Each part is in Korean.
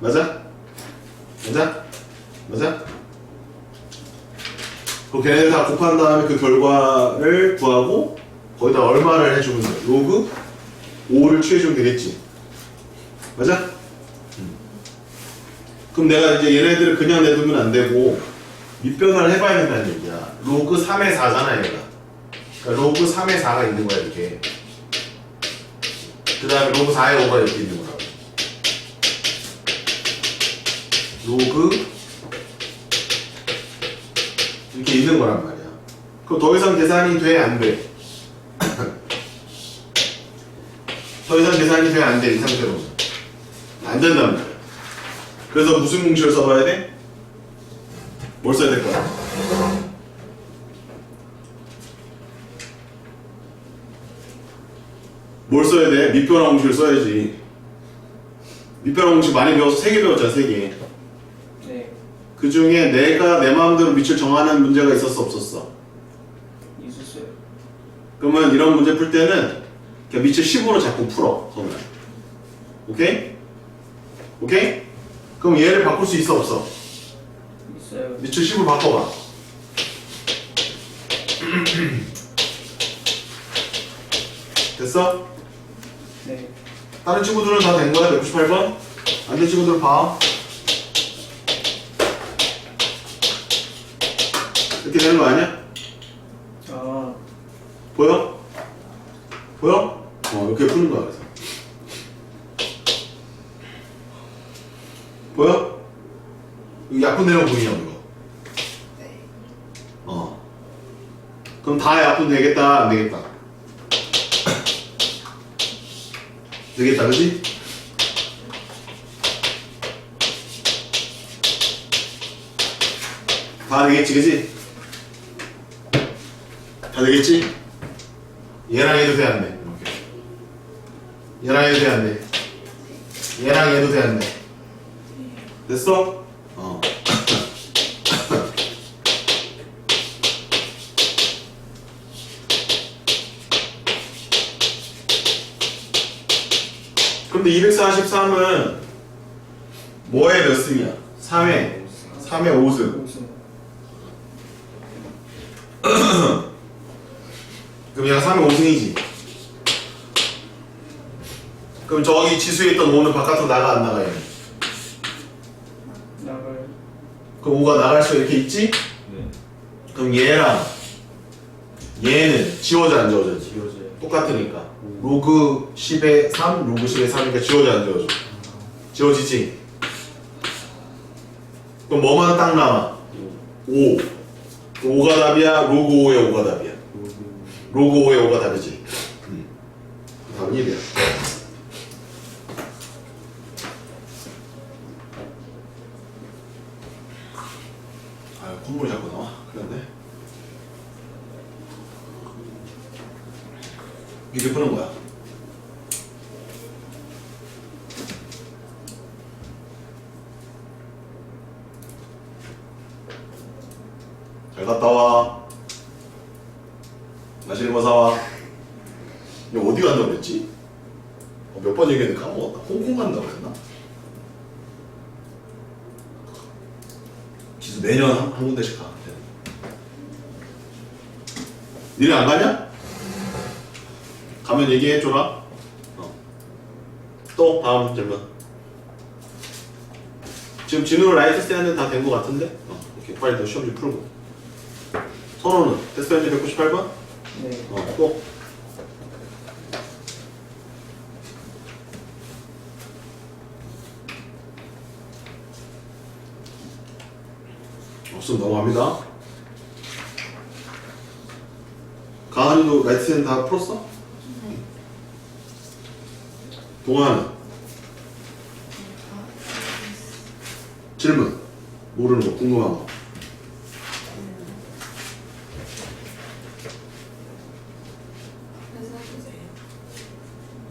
맞아? 맞아? 맞아? 그 걔네들 다 곱한 다음에 그 결과를 구하고 거기다 얼마를 해주면 돼? 로그 5를 취해주면 되겠지 맞아? 음. 그럼 내가 이제 얘네들을 그냥 내두면 안 되고 밑변화를 해봐야 된다는 얘기야 로그 3의 4잖아 얘가 그러니까 로그 3의 4가 있는 거야 이렇게 그 다음에 로그 4의 5가 이렇게 있는 거라 로그 이렇게 있는 거란 말이야. 그럼 더 이상 계산이 돼? 안 돼? 더 이상 계산이 돼? 안 돼? 이 상태로는. 안 된단 말이야. 그래서 무슨 공식을 써봐야 돼? 뭘 써야 될 거야? 뭘 써야 돼? 밑변화 공식을 써야지. 밑변화 공식 많이 배워서 3개 배웠잖아, 3개. 네. 그 중에 내가 내 마음대로 밑을 정하는 문제가 있었어 없었어? 있었어요. 그러면 이런 문제 풀 때는 그냥 밑을 10으로 자꾸 풀어 손을 오케이? 오케이? 그럼 얘를 바꿀 수 있어 없어? 있어요. 밑을 10으로 바꿔봐 됐어? 네. 다른 친구들은 다 된 거야 198번? 안 된 친구들 봐 이렇게 되는 거 아니야? 아, 보여? 보여? 어, 이렇게 푸는 거야, 그래서. 보여? 이거 약분 내용 보이냐고, 이거. 어. 그럼 다 약분 되겠다, 안 되겠다? 되겠다, 그지? 다 되겠지, 그지? 다 되겠지? 얘랑 얘도 돼, 안 돼? 얘랑 얘도 돼, 안 돼? 얘랑 얘도 돼, 안 돼? 됐어? 어. 근데 243은 뭐의 몇 승이야? 3회. 3회 5승. 우승. 그럼 얘가 3회 5승이지. 그럼 저기 지수에 있던 5는 바깥으로 나가 안 나가 얘. 나갈. 그럼 5가 나갈 수 이렇게 있지? 네. 그럼 얘랑 얘는 지워져 안 지워져? 지워져요. 똑같으니까. 로그 10에 3, 로그 10에 3이니까 지워져 안 지워져? 지워지지? 그럼 뭐만 딱 남아? 5. 5가 답이야? 로그 5의 5가 답이야? 5의 5가 답이지? 음. 답은 1이야. 아유, 콧물이 자꾸 나와. 그런데. 이렇게 푸는 거야. 잘 갔다 와. 맛있는 거 사와. 이거 어디 간다고 그랬지? 어, 몇 번 얘기했는데 까먹었다. 홍콩 간다고 그랬나? 지수 매년 한, 한 군데씩 가. 니네 안 가냐? 가면 얘기해줘라. 어. 또 다음 질문. 지금 진우로 라이트 스탠드 다된거 같은데? 어, 이렇게 빨리 너 시험 좀 풀고. 선호는 테스트 현지 198번? 네. 어, 또. 없으면 넘어갑니다. 가은이도 라이트센 다 풀었어? 동아는? 질문. 모르는 거 궁금한 거.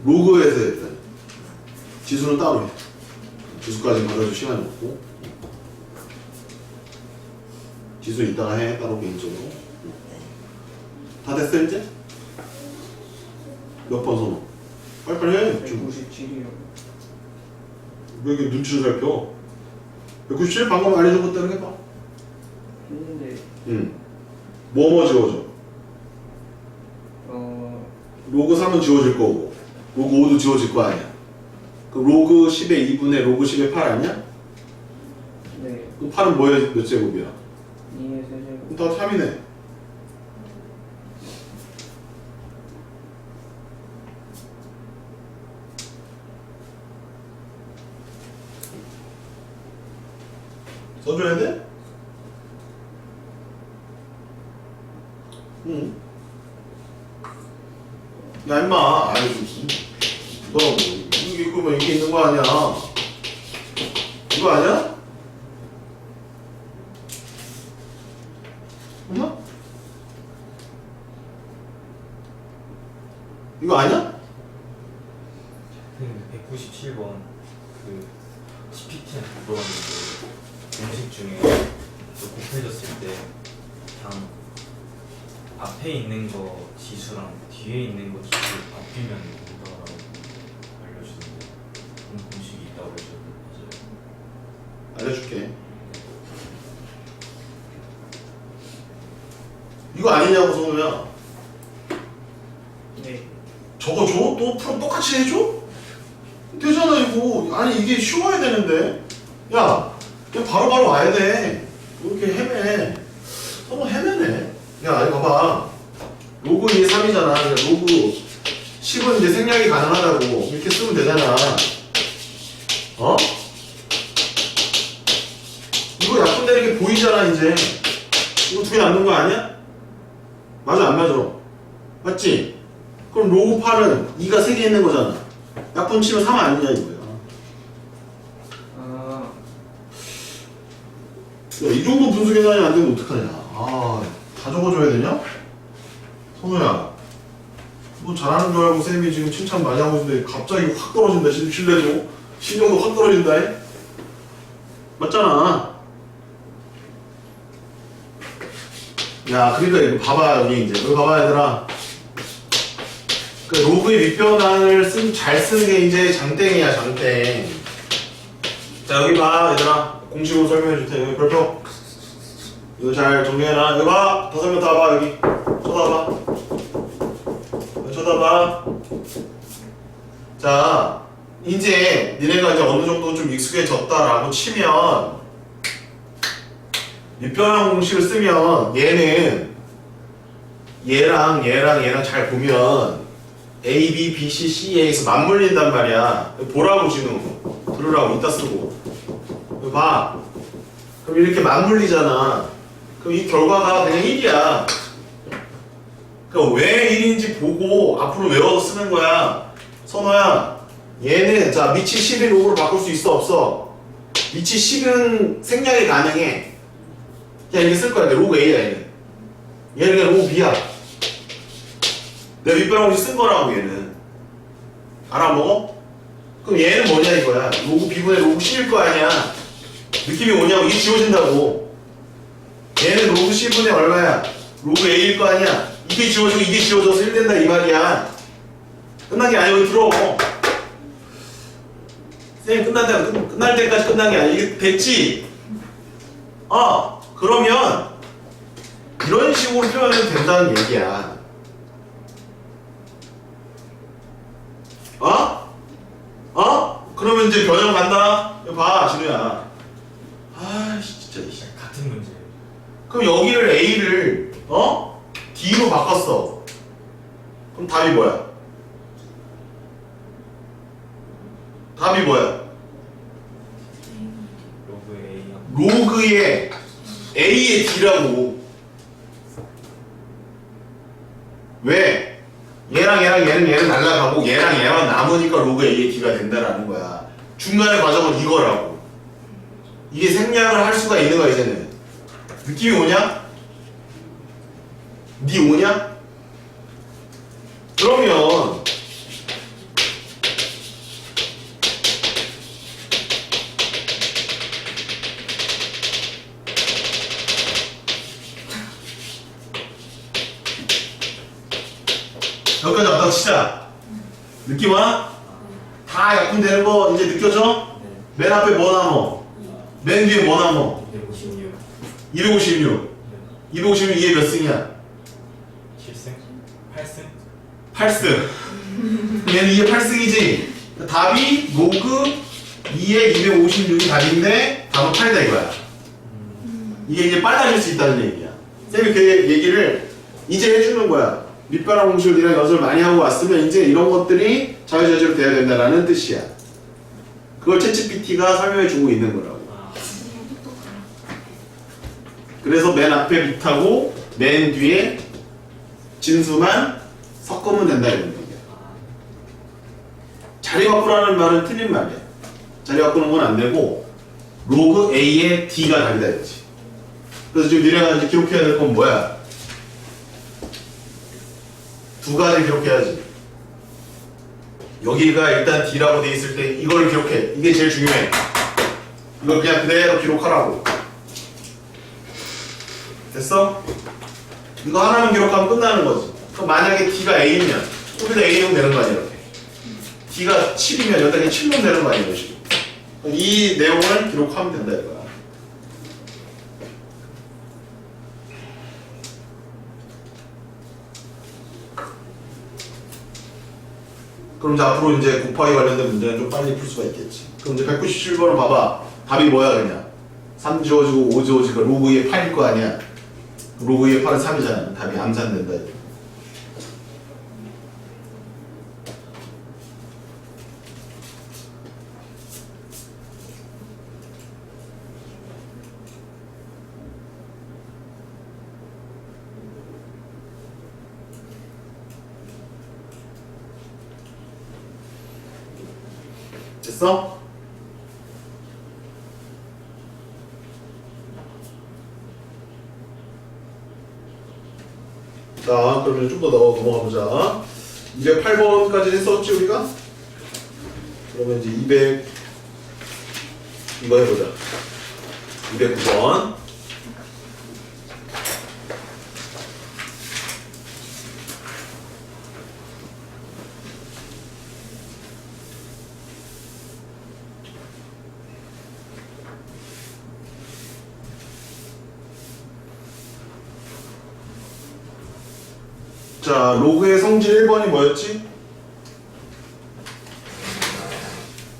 로그에서 일단 지수는 따로 해. 지수까지 받아줄 시간이 없고 지수 이따가 해 따로 개인적으로 다 됐어 이제? 몇 번 선호? 빨리빨리 해 지금 197이요. 왜 이렇게 눈치를 살펴? 197 방금 알려준 것대로 해봐. 했는데 응. 뭐뭐 지워져? 어 로그 3은 지워질 거고, 로그 5도 지워질 거 아니야. 그럼 로그 10의 2분의 로그 10의 8 아니야? 네. 그럼 8은 뭐의 몇 제곱이야? 2의 세제곱. 그럼 다 3이네. 써줘야 돼? 응. 야, 임마. 아이, 무슨. 뭐라고. 이게, 이거 뭐, 이게 있는 거 아니야. 이거 아니야? 이거 아니야? 선생님 197번 그 GPT한테 물어봤는데 공식 중에 또 곱해졌을 때 당 앞에 있는 거 지수랑 뒤에 있는 거 지수 바뀌면 된다라고 알려주는데 그런 공식이 있다고 해주셨는데 맞아요? 알려줄게. 이거 아니냐고 성우야. 네. 저거 줘? 또 프로 똑같이 해줘? 되잖아 이거. 아니 이게 쉬워야 되는데. 야, 그냥 바로바로 와야 돼. 이렇게 헤매. 성우 헤매네. 야, 이거 봐봐. 로그 2에 3이잖아. 로그 10은 이제 생략이 가능하다고. 이렇게 쓰면 되잖아. 어? 이거 약분 되는 게 보이잖아 이제 이거 두 개 남는 거 아니야? 맞아 안 맞아? 맞지? 그럼 로그 8은 2가 3개 있는 거잖아 약분 치면 3 아니냐 이거야 아 야, 이 정도 분수 계산이 안 되면 어떡하냐? 아, 다 적어줘야 되냐? 성우야 너 잘하는 줄 알고 쌤이 지금 칭찬 많이 하고 있는데 갑자기 확 떨어진다 신- 신뢰도. 신용도 확 떨어진다 이? 맞잖아. 야 그러니까 이거 봐봐 여기 이제. 여기 봐봐 얘들아. 그 로그의 밑변환을 쓴, 잘 쓰는 게 이제 장땡이야 장땡. 자 여기 봐 얘들아 공식으로 설명해 줄 테니 여기 별표. 이거 잘 정리해놔. 여기 봐. 다섯 명 다 봐 여기. 쳐다봐. 여기 쳐다봐. 자 이제 니네가 이제 어느 정도 좀 익숙해졌다라고 치면 밑변환 공식을 쓰면 얘는 얘랑 얘랑 얘랑 잘 보면 A, B, B, C, C, A에서 맞물린단 말이야. 보라고 지금 들으라고 이따 쓰고. 봐. 그럼 이렇게 맞물리잖아. 그럼 이 결과가 그냥 1이야. 그럼 왜 1인지 보고 앞으로 외워서 쓰는 거야. 선호야, 얘는 자 밑이 10인 로그로 바꿀 수 있어 없어? 밑이 10은 생략이 가능해. 그냥 이렇게 쓸 거야. 내 로그 A야 얘는. 얘는 그냥 로그 B야. 내가 윗변하고 쓴 거라고 얘는. 알아먹어? 그럼 얘는 뭐냐 이거야. 로그 B분의 로그 C일 거 아니야. 느낌이 뭐냐고 이게 지워진다고. 얘는 로그 C분의 얼마야? 로그 A일 거 아니야. 이게 지워지고 이게 지워져서 1 된다 이 말이야. 끝난 게 아니고 들어. 선생님 끝난 때 끝- 끝날 때까지 끝난 게 아니야. 이게 됐지? 어 그러면 이런 식으로 표현해도 된다는 얘기야. 어? 어? 그러면 이제 변형 간다? 봐, 진우야. 아이씨, 진짜. 이씨. 같은 문제 그럼 여기를 A를, 어? D로 바꿨어. 그럼 답이 뭐야? 답이 뭐야? 로그 A하고 로그의 A의 D라고. 왜? 얘랑 얘랑 얘는 얘는 날라가고 얘랑 얘만 남으니까 로그 A의 D가 된다라는 거야. 중간의 과정은 이거라고. 이게 생략을 할 수가 있는 거야 이제는. 느낌이 오냐? 니 오냐? 그러면 여기까지 왔다 치자. 느낌 와? 다 약분되는 거 이제 느껴져? 맨 앞에 뭐 남어? 맨 뒤에 뭐 남어? 256 256 256 이게 몇 승이야? 7승? 8승? 8승. 얘는 이게 8승이지? 답이 로그 2에 256이 답인데 답은 8이다 이거야. 이게 이제 빨라질 수 있다는 얘기야. 쌤이 그 얘기를 이제 해주는 거야. 공식을 네가 연습을 많이 하고 왔으면 이제 이런 것들이 자유자재로 돼야 된다라는 뜻이야. 그걸 챗GPT가 설명해 주고 있는 거라고 그래서 맨 앞에 밑하고 맨 뒤에 진수만 섞으면 된다 이런 얘기야 자리 바꾸라는 말은 틀린 말이야. 자리 바꾸는 건 안 되고 로그 A에 D가 답이다 이거지. 그래서 지금 니네가 이제 기록해야 될 건 뭐야? 두 가지 기록해야지. 여기가 일단 D라고 돼 있을 때 이걸 기록해. 이게 제일 중요해. 이걸 그냥 그대로 기록하라고. 됐어? 이거 하나만 기록하면 끝나는 거지. 그럼 만약에 D가 A면 여기도 A면 되는 거 아니야 이렇게. D가 7이면 여기다 그냥 7로 되는 거 아니야. 그럼 이 내용을 기록하면 된다 이거야. 그럼 이제 앞으로 이제 곱하기 관련된 문제는 좀 빨리 풀 수가 있겠지. 그럼 이제 197번을 봐봐. 답이 뭐야 그냥? 3 지워지고 5 지워지고 로그 2에 8일 거 아니야. 로그 2에 8은 3이잖아. 답이 암산된다. 됐어? 자, 그러면 좀 더 넘어가 보자. 208번까지 했었지 우리가? 그러면 이제 200 이거 해보자. 209번. 자, 로그의 성질 1번이 뭐였지?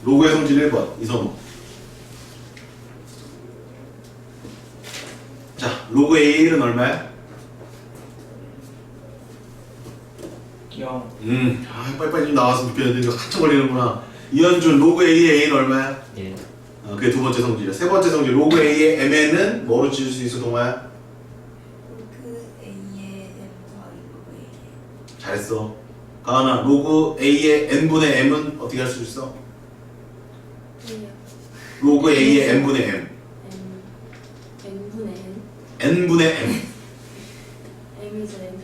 로그의 성질 1번, 이성우. 자, 로그 A1은 얼마야? 0 음, 아, 빨리빨리 좀 나왔으면 좋겠는데 이거 한참 걸리는구나. 이현준, 로그 A의 A는 얼마야? 1 어, 그게 두 번째 성질이야. 세 번째 성질, 로그 A의 MN은 뭐로 지을 수 있어, 동아야? 그 A의 M 더하기 로그 A 잘했어. 가은아, 로그 A의 N분의 M은 어떻게 할 수 있어? 로그 A의 N분의 M. M N분의 N N분의 M. M이죠 N분의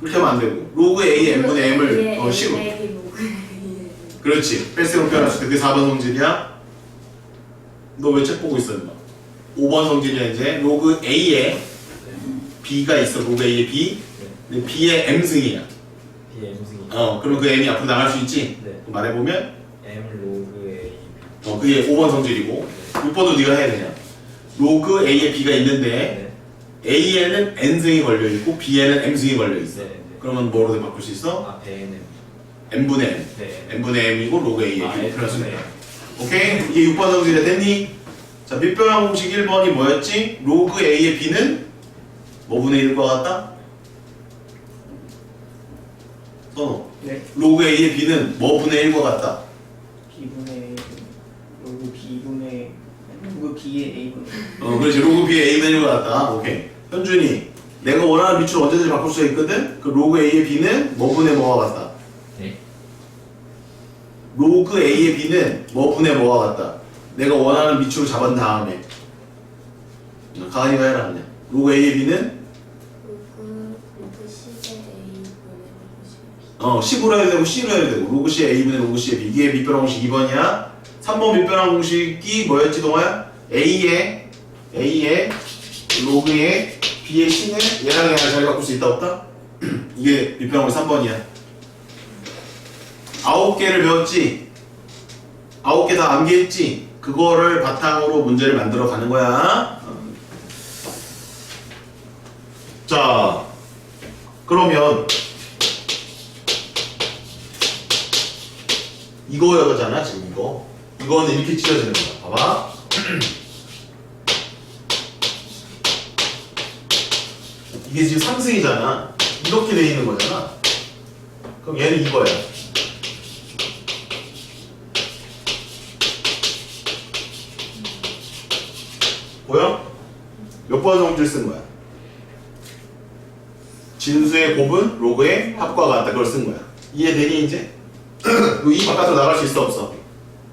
그렇게 하면 안 되고. 로그 A의 N분의 M을 어, 식으로. 로그 A의 그렇지. 뺄셈을 표현할 수 있다. 그게 4번 성질이야. 너 왜 책 보고 있어, 임마? 5번 성질이야, 이제. 로그 A에 B가 있어. 로그 A에 B. 근데 B의 M승이야. B M승이 어, 그럼 그 M이 앞으로 나갈 수 있지? 네 그럼 말해보면, M 로그 A 어, 그게 5번 성질이고. 6번도 네가 해, 그냥. 로그 A에 B가 있는데, 네 A에는 N승이 걸려있고, B에는 M승이 걸려있어. 네, 네. 그러면 뭐로 바꿀 수 있어? 앞에 N N분의 M. 네 N분의 M이고, 로그 A에 아, B. N 플러스 M. 오케이? 이게 6번 성질이 됐니? 자, 밑변환 공식 1번이 뭐였지? 로그 A의 B는 뭐분의 1과 같다? 선호. 네 로그 A의 B는 뭐분의 1과 같다? B분의 로그 B분의 로그 B의 A분의 어, 그렇지. 로그 B의 A분의 1과 같다. 오케이. 현준이, 내가 원하는 밑줄 언제든지 바꿀 수 있거든? 그 로그 A의 B는 뭐분의 뭐와 같다? 네 로그 A의 B는 뭐분의 뭐와 같다? 내가 원하는 밑줄을 잡은 다음에. 어, 가은이가 해라, 그냥. 로그 A의 B는 로그 로그 C의 A 분의 로그 C의 B 어, 10으로 해야 되고 C로 해야 되고 로그 C의 A분의 로그 C의 B 이게 밑변환 공식 2번이야 3번 밑변환 공식이 뭐였지 동아야? A의 A의 로그의 B의 C는 얘랑 얘랑 잘 바꿀 수 있다 없다? 이게 밑변환 공식 3번이야 아홉 개를 배웠지? 아홉 개다 암기했지? 그거를 바탕으로 문제를 만들어 가는 거야. 어. 자, 그러면 이거잖아 지금 이거. 이거는 이렇게 찢어지는 거야. 봐봐. 이게 지금 3승이잖아. 이렇게 돼 있는 거잖아. 그럼 얘는 이거야. 보여? 몇 번 정지를 쓴 거야? 진수의 곱은 로그의 합과 같다. 그걸 쓴 거야. 이해되니 이제? 이 바깥으로 나갈 수 있어 없어?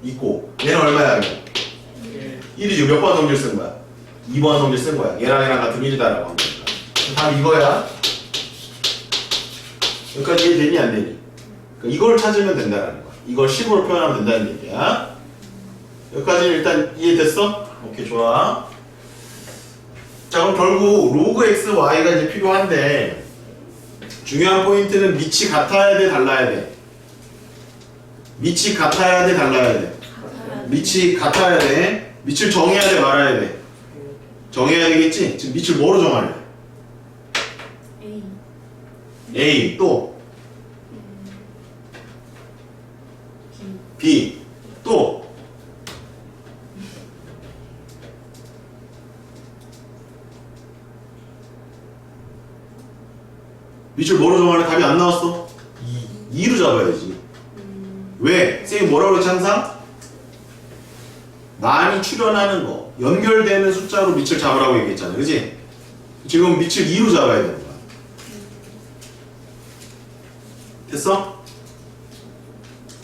있고 얘는 얼마야 이거? 1이지 몇번 정지를 쓴 거야? 2번 정지를 쓴 거야. 얘랑 얘랑 같은 1이다라고 한 거니까. 답 이거야. 여기까지 이해되니 안 되니? 그러니까 이걸 찾으면 된다는 거야. 이걸 식으로 표현하면 된다는 얘기야. 여기까지 일단 이해됐어? 오케이 좋아. 자 그럼 결국 로그 x, y가 이제 필요한데 중요한 포인트는 밑이 같아야 돼, 달라야 돼. 밑이 같아야 돼, 달라야 돼. 밑이 같아야 돼. 밑을 정해야 돼, 말아야 돼. 정해야 되겠지? 지금 밑을 뭐로 정할래? A A 또 B 또 밑을 뭐로 정할래? 답이 안 나왔어. 2. 2로 잡아야지. 음, 왜? 쌤이 뭐라고 그랬지 항상? 많이 출현하는 거 연결되는 숫자로 밑을 잡으라고 얘기했잖아 그지? 지금 밑을 2로 잡아야 되는 거야 됐어?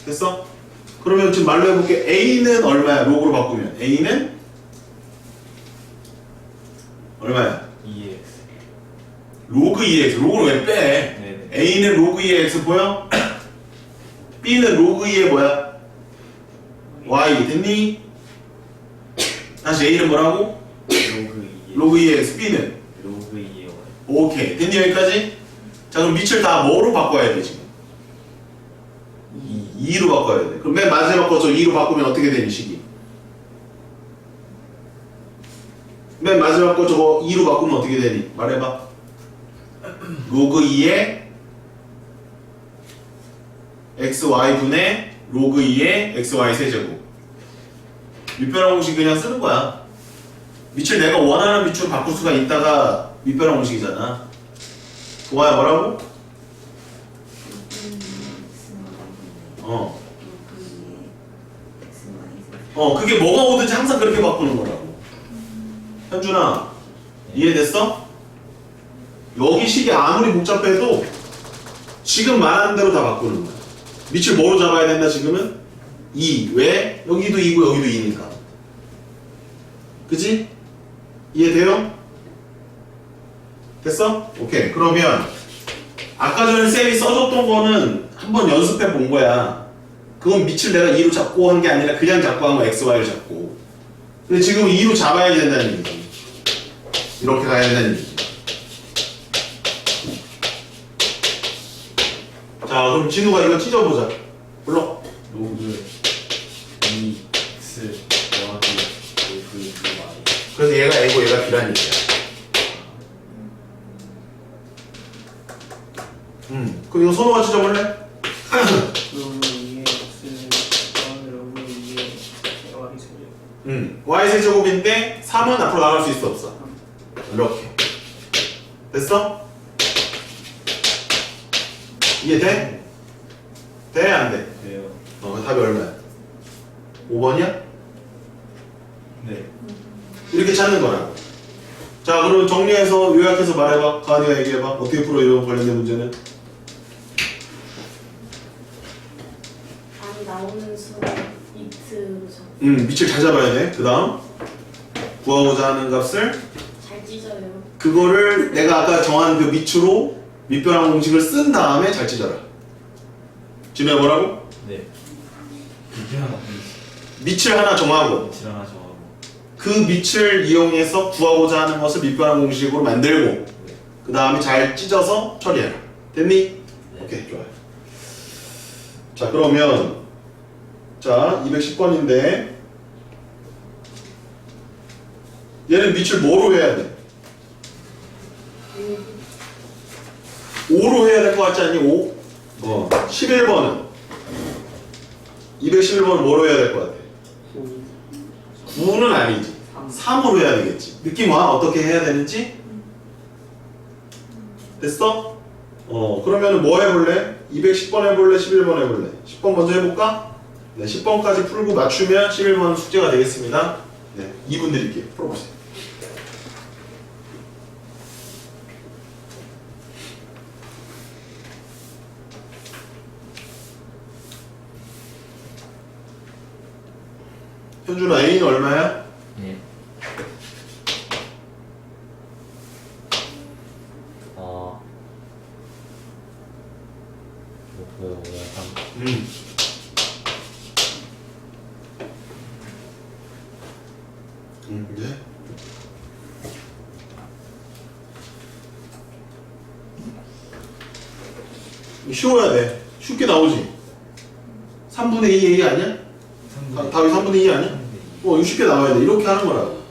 됐어? 그러면 지금 말로 해볼게 A는 얼마야? 로그로 바꾸면 A는 얼마야? 2x. 로그 2x 로그를 왜 빼? 네네. A는 로그 2x 보여? B는 로그 2의 뭐야? Y 됐니? 다시 A는 뭐라고? 로그 2. 로그 2x B는 로그 2의 y. 오케이 됐니 여기까지? 자 그럼 밑을 다 뭐로 바꿔야 돼 지금? 2, 2로 바꿔야 돼 그럼 맨 마지막 거저 2로 바꾸면 어떻게 되니 식이? 맨 마지막 거 저거 2로 바꾸면 어떻게 되니? 말해봐 로그 2의 xy분의 로그 2의 xy 세제곱 밑변환 공식 그냥 쓰는 거야 밑을 내가 원하는 밑으로 바꿀 수가 있다가 밑변환 공식이잖아 좋아요 뭐라고? 어. 어 그게 뭐가 오든지 항상 그렇게 바꾸는 거라고 현준아 이해됐어? 여기 식이 아무리 복잡해도 지금 말하는 대로 다 바꾸는 거야 밑을 뭐로 잡아야 된다 지금은? 2 왜? 여기도 2고 여기도 2니까 그지? 이해돼요? 됐어? 오케이 그러면 아까 전에 쌤이 써줬던 거는 한번 연습해 본 거야 그건 밑을 내가 2로 잡고 한 게 아니라 그냥 잡고 한 거 XY를 잡고 근데 지금 2로 잡아야 된다는 얘기죠 이렇게 가야 된다는 얘기죠 자 그럼 진우가 이거 찢어보자 불러 로그 2x 더하기 로그 2y. 그래서 얘가 A고 얘가 B란 얘기야 음 그럼 이거 선호가 찢어볼래? 로그 2의 x 더하기 로그 2의 y 세제곱 음, y 세제곱인데 3은 앞으로 나갈 수 있어 없어? 이렇게 됐어? 이해돼? 돼? 안 돼? 돼요. 어, 그 답이 얼마야? 5번이야? 네. 이렇게 찾는 거라고 자 그럼 정리해서 요약해서 말해봐 가은이가 얘기해봐 어떻게 풀어 이런 관련된 문제는 답이 나오는 수 이트로 잡- 음 밑을 잘 잡아야 돼 그 다음 구하고자 하는 값을 잘 찢어요. 그거를 내가 아까 정한 그 밑으로 밑변환 공식을 쓴 다음에 잘 찢어라 지금 뭐라고? 네. 하나 밑을 하나 정하고 밑을 하나 정하고. 그 밑을 이용해서 구하고자 하는 것을 밑변환 공식으로 만들고 네. 그 다음에 잘 찢어서 처리해라 됐니? 네. 오케이 좋아요 자 그러면 자 210번인데 얘는 밑을 뭐로 해야 돼? 5로 해야 될 것 같지 않니? 5? 어 11번은 211번은 뭐로 해야 될 것 같아? 9는 아니지 3으로 해야 되겠지 느낌 와? 어떻게 해야 되는지? 됐어? 어 그러면은 뭐 해볼래? 210번 해볼래? 11번 해볼래? 10번 먼저 해볼까? 네 10번까지 풀고 맞추면 11번 숙제가 되겠습니다 네 2분 드릴게요 풀어보세요 현준아 A는 얼마야? 네. 어. 목표 3. 음. 음, 네. 쉬워야 돼. 쉽게 나오지. 3분의 2 A 아니야? 다- 답이 3분의 2 아니야? 어, 이거 쉽게 나와야 돼. 이렇게 하는 거라고.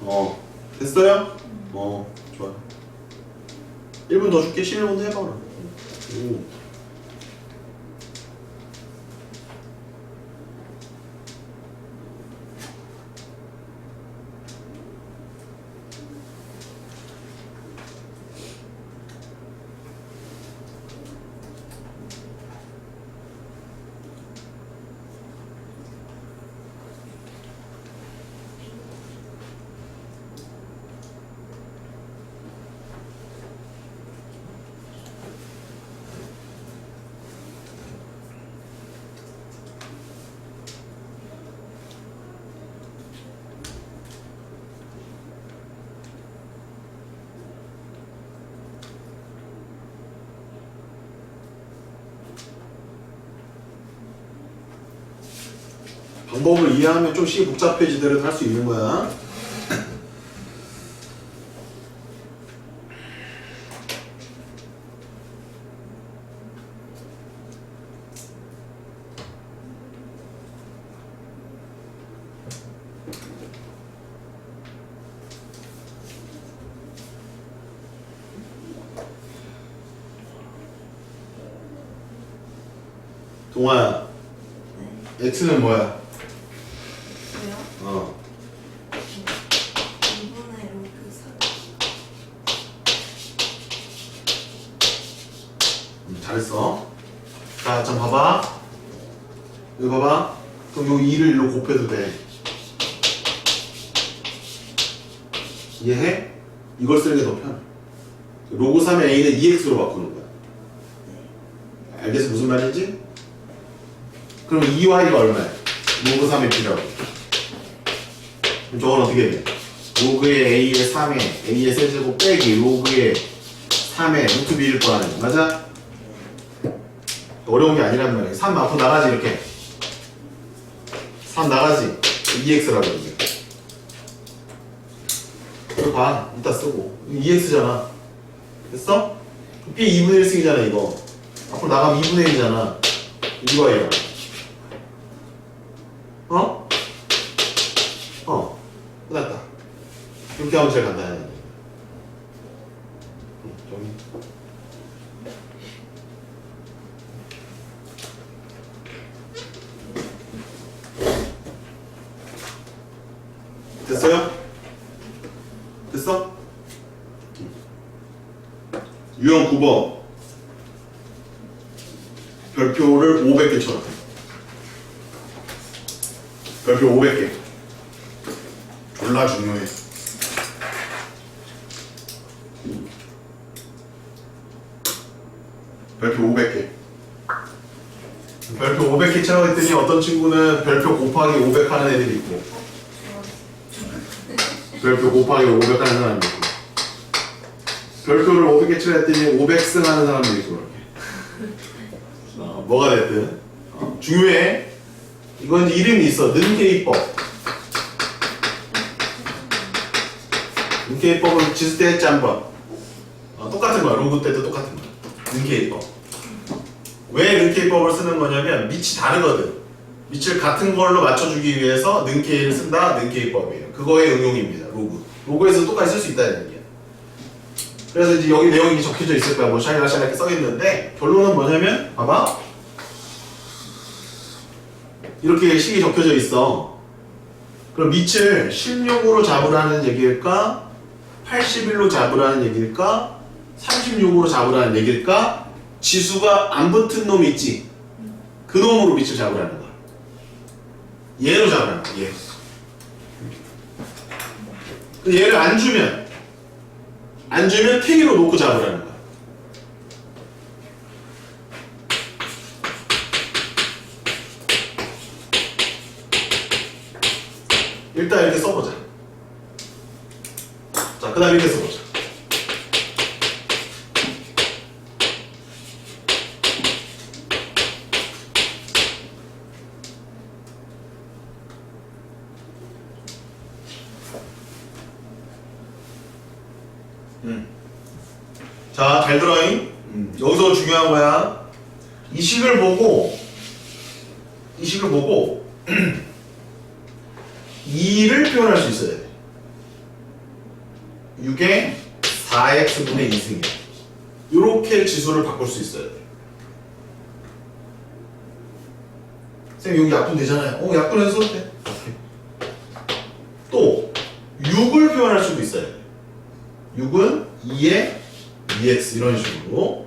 어, 됐어요? 어, 좋아. 1분 더 줄게. 11분 더 해봐, 그럼. 오. 방법을 이해하면 좀시 복잡해지더라도 할 수 있는 거야. 동아야, x는 뭐야? 왜요? 어. 2분의 로그 4 음, 잘했어. 자, 좀 봐봐. 여기 봐봐. 그럼 요 2를 일로 곱해도 돼. 이해해? 이걸 쓰는 게 더 편해. 로그 3의 a는 2x로 바꾸는 거야. 알겠어? 무슨 말인지? 그럼 2y가 얼마야? 로그 3의 b라고. 그럼 저건 어떻게 돼? 로그의 a의 3에 a의 세제곱 빼기 로그의 3의 루트 b일 거 아니야. 맞아? 어려운 게 아니란 말이야. 3 앞으로 나가지 이렇게. 3 나가지. 2x라고 이게. 이거 봐. 이따 쓰고. 2x잖아. 됐어? b 2분의 1승이잖아 이거. 앞으로 나가면 2분의 1이잖아. 이거예요. 어? 어. 끝났다. 이렇게 하면 제일 간단해. 응, 정리. 됐어요? 됐어? 유형 9번 별표를 500개 쳐라 별표 500개 졸라 중요해 별표 500개. 별표 500개 치라고 했더니 어떤 친구는 별표 곱하기 500 하는 애들이 있고. 별표 곱하기 500 하는 사람이 있고. 별표를 500개 치라 했더니 500승 하는 사람도 있고 그렇게. 어, 뭐가 됐든. 어, 중요해. 이건 이름이 있어. 능계입법. 능계입법은 지수 때 했지 한 번. 어, 똑같은 거야. 로그 때도 똑같은 거야. 능계입법 왜 능계입법을 쓰는 거냐면 밑이 다르거든 밑을 같은 걸로 맞춰주기 위해서 는 K를 쓴다. 는 K법이에요. 그거의 응용입니다. 로그. 로그에서 똑같이 쓸 수 있다는 얘기야. 그래서 이제 여기 내용이 적혀져 있을 거야. 뭐 샤이라 샤이라 이렇게 써 있는데 결론은 뭐냐면 봐봐. 이렇게 식이 적혀져 있어. 그럼 밑을 16으로 잡으라는 얘기일까? 81로 잡으라는 얘기일까? 36으로 잡으라는 얘기일까? 지수가 안 붙은 놈 있지? 그 놈으로 밑을 잡으라는 거야. 얘로 잡으라는 거야, 얘. 그 얘를 안 주면, 안 주면 택으로 놓고 잡으라는 거야. 일단 이렇게 써보자. 자, 그 다음에 이렇게 써보자. 음. 자, 잘 들어잉? 음, 여기서 중요한 거야. 이 식을 보고, 이 식을 보고, 2를 표현할 수 있어야 돼. 6에 4x분의 2승이야. 이렇게 지수를 바꿀 수 있어야 돼. 쌤 여기 약분 되잖아요. 어 약분 해서 써도 돼. 오케이. 또 6을 표현할 수도 있어야 돼. 6은 2에 2x 이런 식으로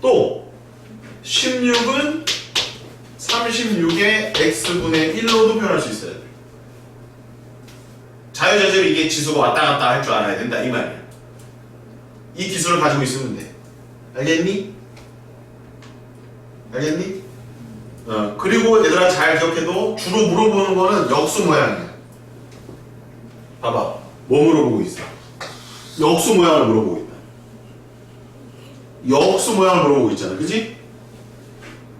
또 16은 36의 x분의 1로도 표현할 수 있어야 돼. 자유자재로 이게 지수가 왔다 갔다 할 줄 알아야 된다 이 말이야. 이 기술을 가지고 있으면 돼. 알겠니? 알겠니? 어, 그리고 얘들아 잘 기억해도 주로 물어보는 거는 역수 모양이야. 봐봐. 뭐 물어보고 있어? 역수 모양을 물어보고 있다. 역수 모양을 물어보고 있잖아. 그지?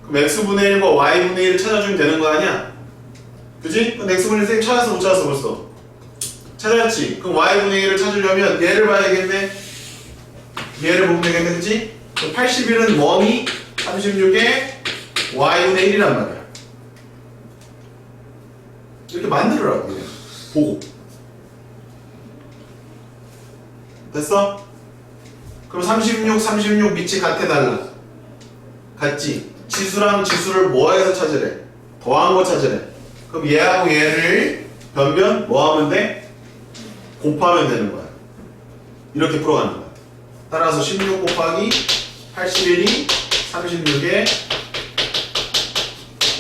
그럼 x분의 1과 y분의 1을 찾아주면 되는 거 아니야? 그지? 그럼 x분의 1 찾았어 못 찾았어 벌써? 찾았지? 그럼 y분의 1을 찾으려면 얘를 봐야겠네? 얘를 보면 되겠네 그지? 81은 멍이 36에 y분의 1이란 말이야 이렇게 만들으라고 그냥 보고 됐어? 그럼 36, 36 밑이 같아 달라 같지? 지수랑 지수를 뭐해서 찾으래? 더한 거 찾으래. 그럼 얘하고 얘를 변변 뭐 하면 돼? 곱하면 되는 거야. 이렇게 풀어가는 거야. 따라서 16 곱하기 81이 36에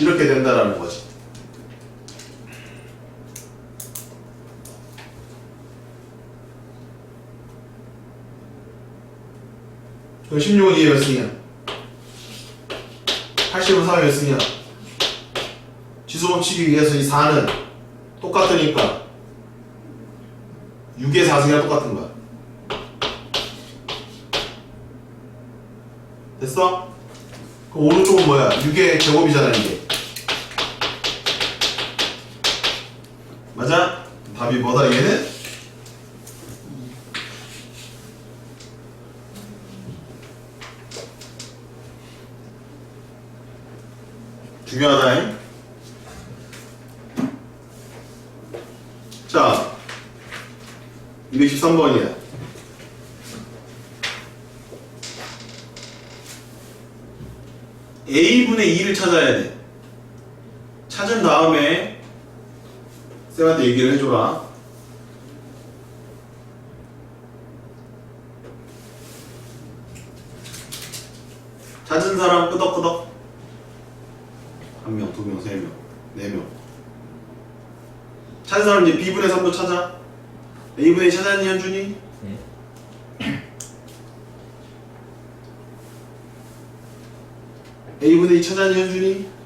이렇게 된다라는 거지. 그럼 16은 이게 몇 승이야? 80은 4몇 몇 승이야? 지수 법칙에 의해서 이 4는 똑같으니까 6의 4승이랑 똑같은 거야. 됐어? 그럼 오른쪽은 뭐야? 6의 제곱이잖아 이게. 맞아? 답이 뭐다 얘는? 중요하다. 자, 213번이야. a분의 2를 찾아야 돼. 찾은 다음에 쌤한테 얘기를 해줘라. 찾은 사람 끄덕끄덕. 한 명, 두 명, 세 명, 네 명. 찾은 사람 이제 B분의 3도 찾아. A분의 2 찾았니, 현준이? 네. A분의 2 찾았니, 현준이?